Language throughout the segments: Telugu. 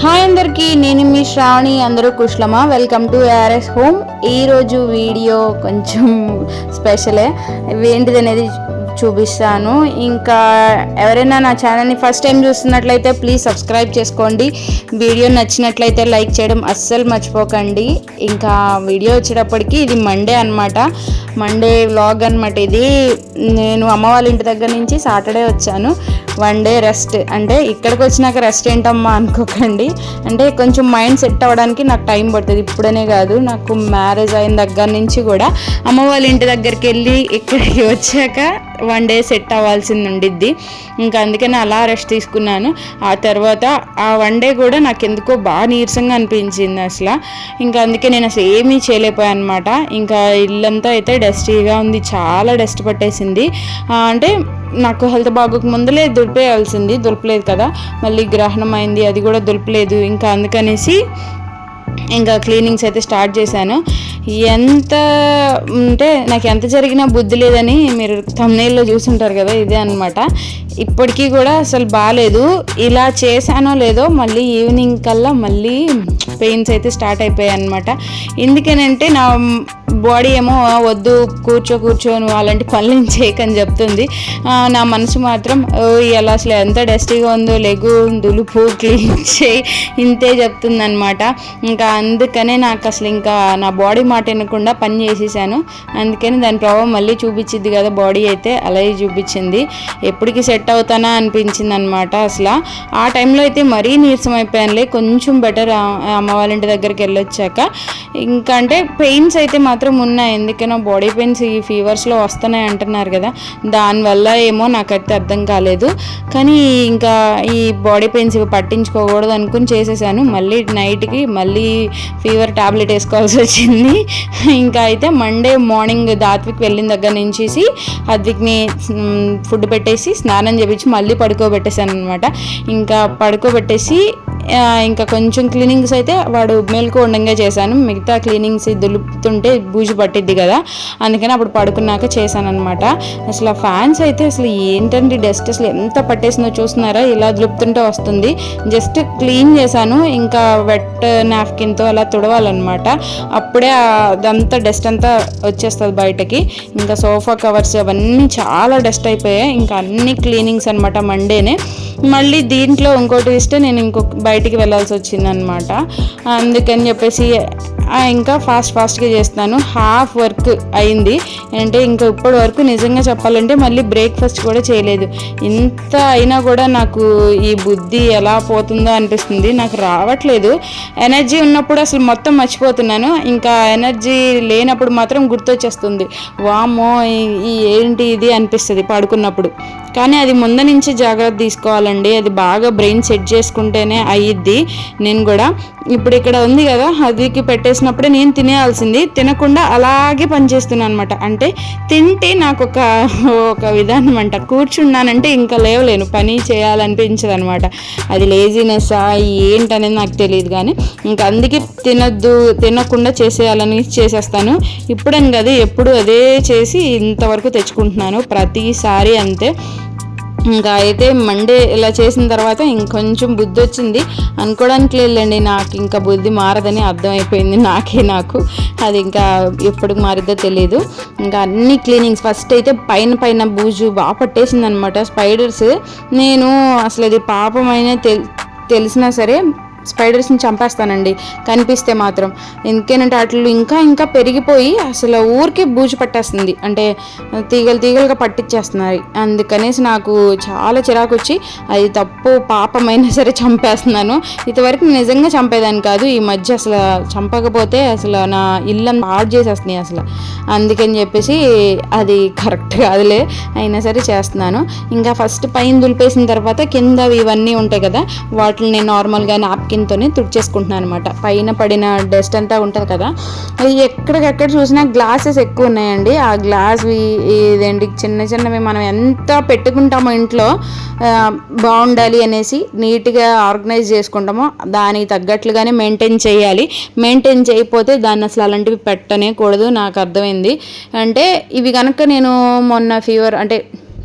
హాయ్ అందరికీ నేను మీ శ్రావణి అందరూ కుశలమా? వెల్కమ్ టు ఏఆర్ఎస్ హోమ్ ఈరోజు వీడియో కొంచెం స్పెషలే ఏంటిది అనేది చూపిస్తాను. ఇంకా ఎవరైనా నా ఛానల్ని ఫస్ట్ టైం చూస్తున్నట్లయితే ప్లీజ్ సబ్స్క్రైబ్ చేసుకోండి. వీడియో నచ్చినట్లయితే లైక్ చేయడం అస్సలు మర్చిపోకండి. ఇంకా వీడియో వచ్చేటప్పటికి ఇది మండే అనమాట మండే వ్లాగ్ అనమాట ఇది. నేను అమ్మ వాళ్ళ ఇంటి దగ్గర నుంచి సాటర్డే వచ్చాను. వన్ డే రెస్ట్ అంటే ఇక్కడికి వచ్చినాక రెస్ట్ ఏంటమ్మా అనుకోకండి. అంటే కొంచెం మైండ్ సెట్ అవ్వడానికి నాకు టైం పడుతుంది. ఇప్పుడనే కాదు నాకు మ్యారేజ్ అయిన దగ్గర నుంచి కూడా అమ్మ వాళ్ళ ఇంటి దగ్గరికి వెళ్ళి ఇక్కడికి వచ్చాక వన్ డే సెట్ అవ్వాల్సింది ఉండిద్ది. ఇంకా అందుకని అలా రెస్ట్ తీసుకున్నాను. ఆ తర్వాత ఆ వన్ డే కూడా నాకు ఎందుకో బాగా నీరసంగా అనిపించింది అసలు. ఇంకా అందుకే నేను అసలు ఏమీ చేయలేకపోయాను అనమాట ఇంకా ఇల్లంతా అయితే డస్టీగా ఉంది. చాలా డస్ట్ పట్టేసింది. అంటే నాకు హెల్త్ బాగోక ముందులే దులిపేయాల్సింది. దులపలేదు కదా. మళ్ళీ గ్రహణం అయింది. అది కూడా దులపలేదు. ఇంకా అందుకనేసి ఇంకా క్లీనింగ్స్ అయితే స్టార్ట్ చేశాను. ఎంత అంటే నాకు ఎంత జరిగినా బుద్ధి లేదని మీరు తమ్నేల్లో చూసుంటారు కదా ఇదే అనమాట ఇప్పటికీ కూడా అసలు బాగాలేదు ఇలా చేశానో లేదో మళ్ళీ ఈవినింగ్ కల్లా మళ్ళీ పెయిన్స్ అయితే స్టార్ట్ అయిపోయాయి అనమాట ఎందుకనంటే నా బాడీ ఏమో వద్దు కూర్చో కూర్చో నువ్వు అలాంటి పనులు చేయకని చెప్తుంది. నా మనసు మాత్రం "ఓ, ఇలా అసలు ఎంత డస్టీగా ఉందో లెగు దులుపు క్లీన్ చేయి ఇంతే చెప్తుంది అనమాట ఇంకా అందుకనే నాకు అసలు ఇంకా నా బాడీ మాట వినకుండా పని చేసేసాను. అందుకని దాని ప్రభావం మళ్ళీ చూపించింది కదా బాడీ అయితే అలాగే చూపించింది. ఎప్పటికి సెట్ అవుతానా అనిపించింది అనమాట అసలు. ఆ టైంలో అయితే మరీ నీరసం అయిపోయానులే కొంచెం బెటర్ అమ్మ వాళ్ళ ఇంటి దగ్గరికి వెళ్ళొచ్చాక. ఇంకా అంటే పెయిన్స్ అయితే మాత్రం ఉన్నాయి. ఎందుకైనా బాడీ పెయిన్స్ ఈ ఫీవర్స్లో వస్తున్నాయి అంటున్నారు కదా. దానివల్ల ఏమో నాకైతే అర్థం కాలేదు. కానీ ఇంకా ఈ బాడీ పెయిన్స్ ఇవి పట్టించుకోకూడదు అనుకుని చేసేసాను. మళ్ళీ నైట్కి మళ్ళీ ఫీవర్ ట్యాబ్లెట్ వేసుకోవాల్సి వచ్చింది. ఇంకా అయితే మండే మార్నింగ్ దాత్విక్ వెళ్ళిన దగ్గర నుంచి అద్విక్ని ఫుడ్ పెట్టేసి స్నానం చేపించి మళ్ళీ పడుకోబెట్టేశాను అనమాట ఇంకా పడుకోబెట్టేసి ఇంకా కొంచెం క్లీనింగ్స్ అయితే వాడు మేల్కు ఉండంగా చేశాను. మిగతా క్లీనింగ్స్ దులుపుతుంటే బూజు పట్టిద్ది కదా. అందుకని అప్పుడు పడుకున్నాక చేశాను అనమాట అసలు ఆ ఫ్యాన్స్ అయితే అసలు ఏంటండి డస్ట్? అసలు ఎంత పట్టేసిందో చూస్తున్నారా? ఇలా దులుపుతుంటే వస్తుంది. జస్ట్ క్లీన్ చేశాను. ఇంకా వెట్ నాప్కిన్తో అలా తుడవాలన్నమాట. అప్పుడే అదంతా డస్ట్ అంతా వచ్చేస్తుంది బయటకి. ఇంకా సోఫా కవర్స్ అవన్నీ చాలా డస్ట్ అయిపోయాయి. ఇంకా అన్ని క్లీనింగ్స్ అనమాట మండేనే. మళ్ళీ దీంట్లో ఇంకోటి ఇస్తే నేను ఇంకొక బయటికి వెళ్ళాల్సి వచ్చిందనమాట. అందుకని చెప్పేసి ఇంకా ఫాస్ట్ ఫాస్ట్గా చేస్తాను హాఫ్ వర్క్ అయింది. అంటే ఇంకా ఇప్పటి వరకు నిజంగా చెప్పాలంటే మళ్ళీ బ్రేక్ఫాస్ట్ కూడా చేయలేదు. ఇంత అయినా కూడా నాకు ఈ బుద్ధి ఎలా పోతుందో అనిపిస్తుంది. నాకు రావట్లేదు. ఎనర్జీ ఉన్నప్పుడు అసలు మొత్తం మర్చిపోతున్నాను. ఇంకా ఎనర్జీ లేనప్పుడు మాత్రం గుర్తొచ్చేస్తుంది. వామో ఈ- ఏంటి ఇది అనిపిస్తుంది పడుకున్నప్పుడు. కానీ అది ముందు నుంచి జాగ్రత్త తీసుకోవాలండి. అది బాగా బ్రెయిన్ సెట్ చేసుకుంటేనే అయ్యిద్ది నేను కూడా. ఇప్పుడు ఇక్కడ ఉంది కదా అదికి పెట్టేసి చేసినప్పుడే నేను తినేయాల్సింది తినకుండా అలాగే పనిచేస్తున్నాను అనమాట అంటే తింటే నాకు ఒక ఒక విధానం అంట కూర్చున్నానంటే ఇంకా లేవలేను. పని చేయాలనిపించదు అనమాట అది లేజినెస్ ఏంటనేది నాకు తెలియదు కానీ ఇంకా అందుకే తినద్దు తినకుండా చేసేయాలని చేసేస్తాను. ఇప్పుడని కదా ఎప్పుడు అదే చేసి ఇంతవరకు తెచ్చుకుంటున్నాను. ప్రతిసారి అంతే. ఇంకా అయితే మండే ఇలా చేసిన తర్వాత ఇంకొంచెం బుద్ధి వచ్చింది. అనుకోవడానికి లేదండి నాకు ఇంకా బుద్ధి మారదని అర్థమైపోయింది నాకే నాకు. అది ఇంకా ఎప్పటికి మారిద్దో తెలియదు ఇంకా అన్ని క్లీనింగ్స్ ఫస్ట్ అయితే పైన పైన బూజు బాగా పట్టేసింది అనమాట స్పైడర్స్. నేను అసలు అది పాపమైన తెల్ తెలిసినా సరే స్పైడర్స్ని చంపేస్తానండి. కనిపిస్తే మాత్రం. ఎందుకేనంటే వాటిలో ఇంకా ఇంకా పెరిగిపోయి అసలు ఊరికే బూజు పట్టేస్తుంది. అంటే తీగలు తీగలుగా పట్టించేస్తున్నారు అందుకనేసి నాకు చాలా చిరాకు వచ్చి అది తప్పు పాపమైనా సరే చంపేస్తున్నాను. ఇంతవరకు నిజంగా చంపేదాన్ని కాదు. ఈ మధ్య అసలు చంపకపోతే అసలు నా ఇల్లు పాడు చేసేస్తున్నాయి అసలు. అందుకని చెప్పేసి అది కరెక్ట్ కాదులే. అయినా సరే చేస్తున్నాను. ఇంకా ఫస్ట్ పైన దులిపేసిన తర్వాత కింద ఇవన్నీ ఉంటాయి కదా వాటిని నేను నార్మల్గా నాప్కిన్తోనే తుడిచేసుకుంటున్నాను అనమాట పైన పడిన డస్ట్ అంతా ఉంటుంది కదా అది ఎక్కడికెక్కడ చూసినా గ్లాసెస్ ఎక్కువ ఉన్నాయండి. ఆ గ్లాస్ ఇదేంటి చిన్న చిన్నవి మనం ఎంత పెట్టుకుంటామో ఇంట్లో బాగుండాలి అనేసి నీట్గా ఆర్గనైజ్ చేసుకుంటామో దానికి తగ్గట్లుగానే మెయింటైన్ చేయాలి. మెయింటైన్ చేయకపోతే దాన్ని అసలు అలాంటివి పెట్టనే కూడదు నాకు అర్థమైంది. అంటే ఇవి కనుక నేను మొన్న ఫీవర్ అంటే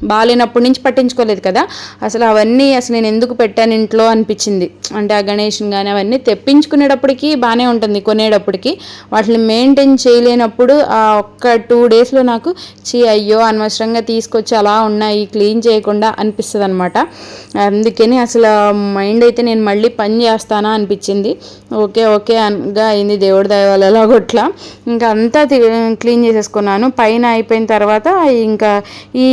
బాగాలేనప్పటి నుంచి పట్టించుకోలేదు కదా. అసలు అవన్నీ అసలు నేను ఎందుకు పెట్టాను ఇంట్లో అనిపించింది. అంటే ఆ గణేష్ని కానీ అవన్నీ తెప్పించుకునేటప్పటికి బాగానే ఉంటుంది కొనేటప్పటికి. వాటిని మెయింటైన్ చేయలేనప్పుడు ఆ ఒక్క టూ డేస్లో నాకు చీ అయ్యో అనవసరంగా తీసుకొచ్చి అలా ఉన్నాయి క్లీన్ చేయకుండా అనిపిస్తుంది అనమాట అందుకని అసలు మైండ్ అయితే నేను మళ్ళీ పని చేస్తానా అనిపించింది. ఓకే ఓకే అనగా అయింది దేవుడి దయ ఎలాగొట్లా ఇంకా అంతా క్లీన్ చేసేసుకున్నాను. పైన అయిపోయిన తర్వాత ఇంకా ఈ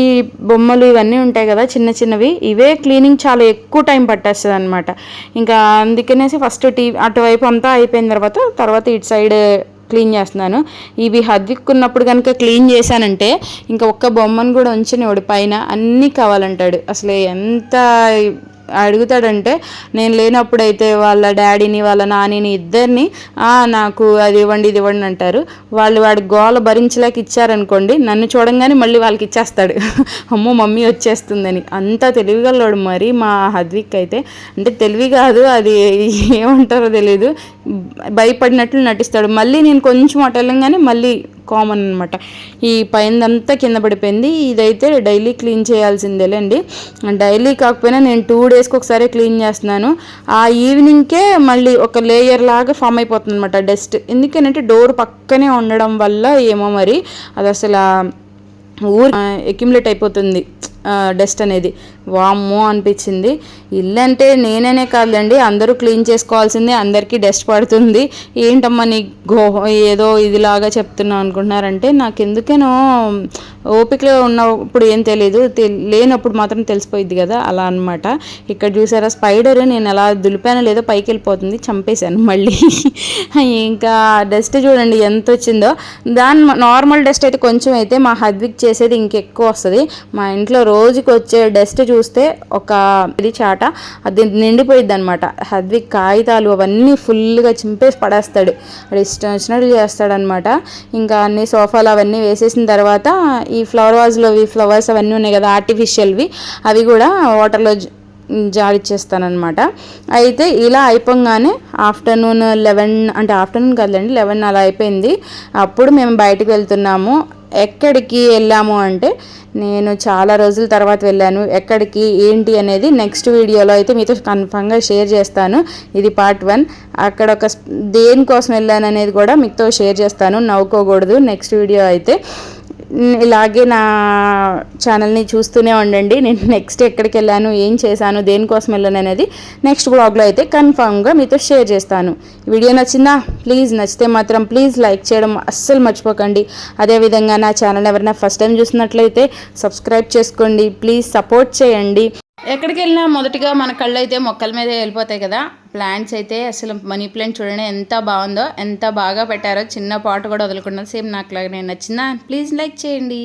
బొమ్మ బొమ్మలు ఇవన్నీ ఉంటాయి కదా చిన్న చిన్నవి ఇవే క్లీనింగ్ చాలా ఎక్కువ టైం పట్టేస్తుంది అనమాట ఇంకా అందుకనేసి ఫస్ట్ టీ అటువైపు అంతా అయిపోయిన తర్వాత తర్వాత ఇటు సైడ్ క్లీన్ చేస్తున్నాను. ఇవి హద్దుకున్నప్పుడు కనుక క్లీన్ చేశానంటే ఇంకా ఒక్క బొమ్మను కూడా ఉంచనివాడు పైన అన్నీ కావాలంటాడు. అసలు ఎంత అడుగుతాడంటే నేను లేనప్పుడైతే వాళ్ళ డాడీని వాళ్ళ నానిని ఇద్దరిని నాకు అది ఇవ్వండి ఇది ఇవ్వండి అంటారు. వాళ్ళు వాడి గోల భరించలేక ఇచ్చారనుకోండి నన్ను చూడంగానే మళ్ళీ వాళ్ళకి ఇచ్చేస్తాడు. అమ్మో మమ్మీ వచ్చేస్తుందని. అంత తెలివిగలడు మరి మా హద్విక్ అయితే. అంటే తెలివి కాదు అది ఏమంటారో తెలియదు భయపడినట్లు నటిస్తాడు. మళ్ళీ నేను కొంచెం అటలంగానే మళ్ళీ కామన్ అనమాట ఈ పైందంతా కింద పడిపోయింది ఇదైతే డైలీ క్లీన్ చేయాల్సిందేలేండి డైలీ కాకపోయినా నేను టూ డేస్కి ఒకసారి క్లీన్ చేస్తున్నాను ఆ ఈవినింగ్కే మళ్ళీ ఒక లేయర్ లాగా ఫామ్ అయిపోతుంది అనమాట డస్ట్ ఎందుకంటే డోర్ పక్కనే ఉండడం వల్ల ఏమో మరి అది అసలు ఊరు ఎక్యుములేట్ అయిపోతుంది డస్ట్ అనేది. వామ్మో అనిపించింది. ఇల్లు అంటే నేననే కాదులేండి అందరూ క్లీన్ చేసుకోవాల్సిందే అందరికీ డస్ట్ పడుతుంది. ఏంటమ్మా నీ గో ఏదో ఇదిలాగా చెప్తున్నావు అనుకుంటున్నారంటే నాకు ఎందుకేనో ఓపికలో ఉన్నప్పుడు ఏం తెలియదు లేనప్పుడు మాత్రం తెలిసిపోయింది కదా అలా అనమాట ఇక్కడ చూసారా స్పైడర్ నేను ఎలా దులిపానో లేదో పైకి వెళ్ళిపోతుంది చంపేశాను మళ్ళీ. ఇంకా డస్ట్ చూడండి ఎంత వచ్చిందో. దాని నార్మల్ డస్ట్ అయితే కొంచెం అయితే మా హద్విక్ చేసేది ఇంకెక్కువ వస్తుంది. మా ఇంట్లో రోజుకి వచ్చే డస్ట్ చూస్తే ఒక ఇది చాట అది నిండిపోయిద్ది అనమాట హద్విక్ కాగితాలు అవన్నీ ఫుల్గా చింపేసి పడేస్తాడు. అది ఇష్టం వచ్చినట్టు చేస్తాడనమాట ఇంకా అన్ని సోఫాలు అవన్నీ వేసేసిన తర్వాత ఈ ఫ్లవర్ వాజ్లో ఈ ఫ్లవర్స్ అవన్నీ ఉన్నాయి కదా ఆర్టిఫిషియల్వి అవి కూడా వాటర్లో జాడిచ్చేస్తానమాట అయితే ఇలా అయిపోగానే ఆఫ్టర్నూన్ లెవెన్ అంటే ఆఫ్టర్నూన్ కదండి లెవెన్ అలా అయిపోయింది. అప్పుడు మేము బయటకు వెళ్తున్నాము. ఎక్కడికి వెళ్ళాము అంటే నేను చాలా రోజుల తర్వాత వెళ్ళాను. ఎక్కడికి ఏంటి అనేది నెక్స్ట్ వీడియోలో అయితే మీతో కన్ఫామ్గా షేర్ చేస్తాను. ఇది పార్ట్ వన్ అక్కడ ఒక దేనికోసం వెళ్ళాను అనేది కూడా మీతో షేర్ చేస్తాను. నవ్వుకోకూడదు. నెక్స్ట్ వీడియో అయితే ఇలాగే నా ఛానల్ని చూస్తూనే ఉండండి. నేను నెక్స్ట్ ఎక్కడికి వెళ్ళాను ఏం చేశాను దేనికోసం వెళ్ళాను అనేది నెక్స్ట్ బ్లాగ్లో అయితే కన్ఫామ్గా మీతో షేర్ చేస్తాను. వీడియో నచ్చిందా? ప్లీజ్ నచ్చితే మాత్రం ప్లీజ్ లైక్ చేయడం అస్సలు మర్చిపోకండి. అదేవిధంగా నా ఛానల్ ఎవరైనా ఫస్ట్ టైం చూసినట్లయితే సబ్స్క్రైబ్ చేసుకోండి. ప్లీజ్ సపోర్ట్ చేయండి. ఎక్కడికి వెళ్ళినా మొదటిగా మన కళ్ళు అయితే మొక్కల మీద వెళ్ళిపోతాయి కదా. ప్లాంట్స్ అయితే అసలు మనీ ప్లాంట్ చూడండి ఎంత బాగుందో ఎంత బాగా పెట్టారో చిన్న పాటు కూడా వదలకుండా సేమ్ నాకు లాగా నేను నచ్చిందా? ప్లీజ్ లైక్ చేయండి.